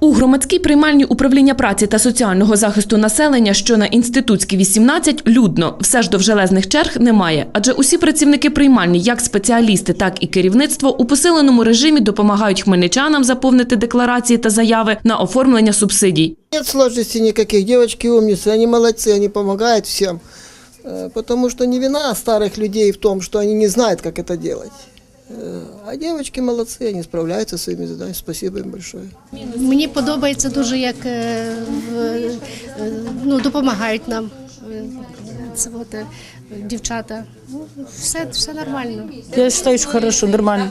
У громадській приймальні управління праці та соціального захисту населення, що на інститутській 18, людно. Все ж довжелезних черг немає, адже усі працівники приймальні, як спеціалісти, так і керівництво, у посиленому режимі допомагають хмельничанам заповнити декларації та заяви на оформлення субсидій. Нет сложностей никаких. Девочки умницы, они молодцы, они помогают всем. Э, Потому что не вина старых людей в том, что они не знают, как это делать. А девочки молодцы, они справляются со своими задачами. Спасибо им большое. Мені подобається дуже, як е, е, ну, допомагають нам це от, е, дівчата. Ну, все, все нормально. Я вважаю, що хорошо, нормально.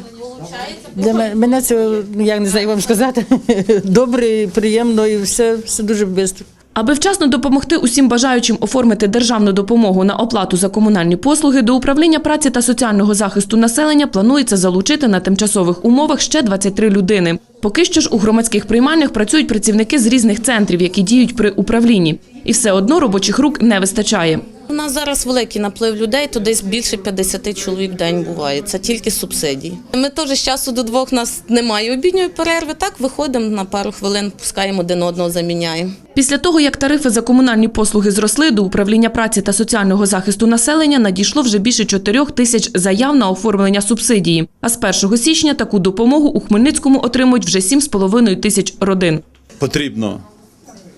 Для мене, мене це, ну, як не знаю вам сказати, добре, приємно і все, все дуже швидко. Аби вчасно допомогти усім бажаючим оформити державну допомогу на оплату за комунальні послуги, до управління праці та соціального захисту населення планується залучити на тимчасових умовах ще 23 людини. Поки що ж у громадських приймальнях працюють працівники з різних центрів, які діють при управлінні. І все одно робочих рук не вистачає. У нас зараз великий наплив людей, то десь більше 50 чоловік в день буває. Це тільки субсидії. Ми теж з часу до двох нас немає обідньої перерви. Так виходимо на пару хвилин, пускаємо один одного, заміняємо. Після того, як тарифи за комунальні послуги зросли, до управління праці та соціального захисту населення надійшло вже більше 4 тисяч заяв на оформлення субсидії. А з 1 січня таку допомогу у Хмельницькому отримують вже 7,5 тисяч родин. потрібно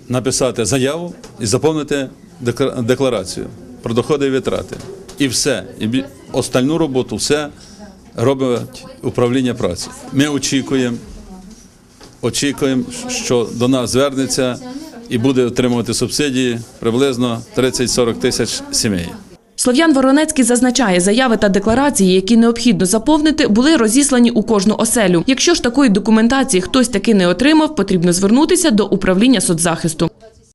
написати заяву і заповнити декларацію про доходи і витрати. І все. І остальну роботу все робить управління праці. Ми очікуємо, очікуємо, що до нас звернеться і буде отримувати субсидії приблизно 30-40 тисяч сімей. Слов'ян Воронецький зазначає, заяви та декларації, які необхідно заповнити, були розіслані у кожну оселю. Якщо ж такої документації хтось таки не отримав, потрібно звернутися до управління соцзахисту.